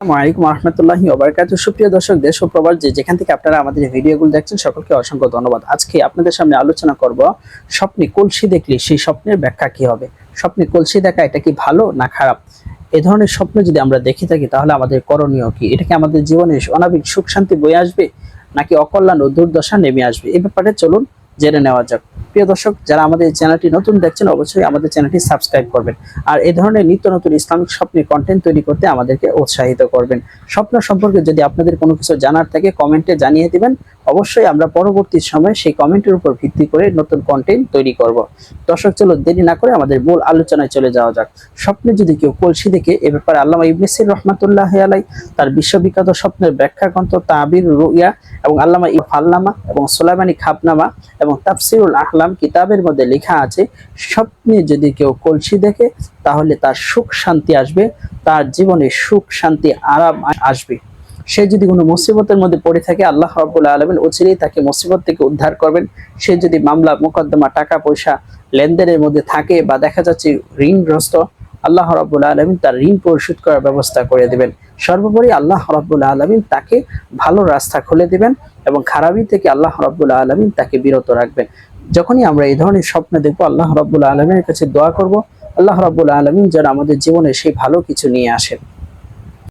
আসসালামু আলাইকুম রহমতুল্লাহি ওবরকাত সুপ্রিয় দর্শক, দেশ ও প্রবাস যে যেখান থেকে আপনারা আমাদের ভিডিওগুলো দেখছেন, সকলকে অসংখ্য ধন্যবাদ। আজকে আপনাদের সামনে আলোচনা করব স্বপ্নে কলসি দেখলে সেই স্বপ্নের ব্যাখ্যা কি হবে? স্বপ্নে কলসি দেখা এটা কি ভালো না খারাপ? এ ধরনের স্বপ্ন যদি আমরা দেখে থাকি, তাহলে আমাদের করণীয় কি? এটা কি আমাদের জীবনে অনাবিক সুখ শান্তি বয়ে আসবে? নাকি অকল্যাণ ও দুর্দশা নেমে আসবে? এই ব্যাপারে চলুন জেনে নেওয়া যাক। প্রিয় দর্শক, যারা আমাদের চ্যানেলটি নতুন দেখছেন, অবশ্যই আমাদের চ্যানেলটি সাবস্ক্রাইব করবেন। আর এই ধরনের নিত্য নতুন ইসলামিক স্বপ্নের কন্টেন্ট তৈরি করতে আমাদেরকে উৎসাহিত করবেন। স্বপ্ন সম্পর্কে যদি আপনাদের কোনো কিছু জানার থাকে, কমেন্টে জানিয়ে দিবেন। অবশ্যই আমরা পরবর্তী সময়ে সেই কমেন্টের উপর ভিত্তি করে নতুন কন্টেন্ট তৈরি করব। দর্শক চলো দেরি না করে আমাদের মূল আলোচনায় চলে যাওয়া যাক। স্বপ্নে যদি কেউ কলসি দেখে, এ ব্যাপারে আল্লামা ইবনেসির রহমাতুল্লাহ আলাই তার বিশ্ববিখ্যাত স্বপ্নের ব্যাখ্যা গ্রন্থ তাবির রুইয়া এবং আল্লামা ই ফাল্লামা এবং সোলাইমানি খাবনামা এবং তাফসিরুল আহলাম কিতাবের মধ্যে লেখা আছে, স্বপ্নে যদি কেউ কলসি দেখে, তাহলে তার সুখ শান্তি আসবে, তার জীবনে সুখ শান্তি, আরাম আসবে। সে যদি কোনো মুসিবতের মধ্যে পড়ে থাকে, আল্লাহ রাব্বুল আলমিন অচিরেই তাকে মুসিবত থেকে উদ্ধার করবেন। সে যদি মামলা, মোকদ্দমা টাকা পয়সা লেনদেনের মধ্যে থাকে বা দেখা যাচ্ছে ঋণগ্রস্ত আল্লাহ রাব্বুল আলমিন তার ঋণ পরিশোধ করার ব্যবস্থা করে দেবেন। সর্বোপরি আল্লাহ রাব্বুল আলমিন তাকে ভালো রাস্তা খুলে দিবেন এবং খারাপি থেকে আল্লাহ রাব্বুল আলমিন তাকে বিরত রাখবেন। যখনই আমরা এই ধরনের স্বপ্ন দেখব, আল্লাহ রাব্বুল আলমিনের কাছে দোয়া করব, আল্লাহ রাব্বুল আলমিন যেন আমাদের জীবনে সেই ভালো কিছু নিয়ে আসেন।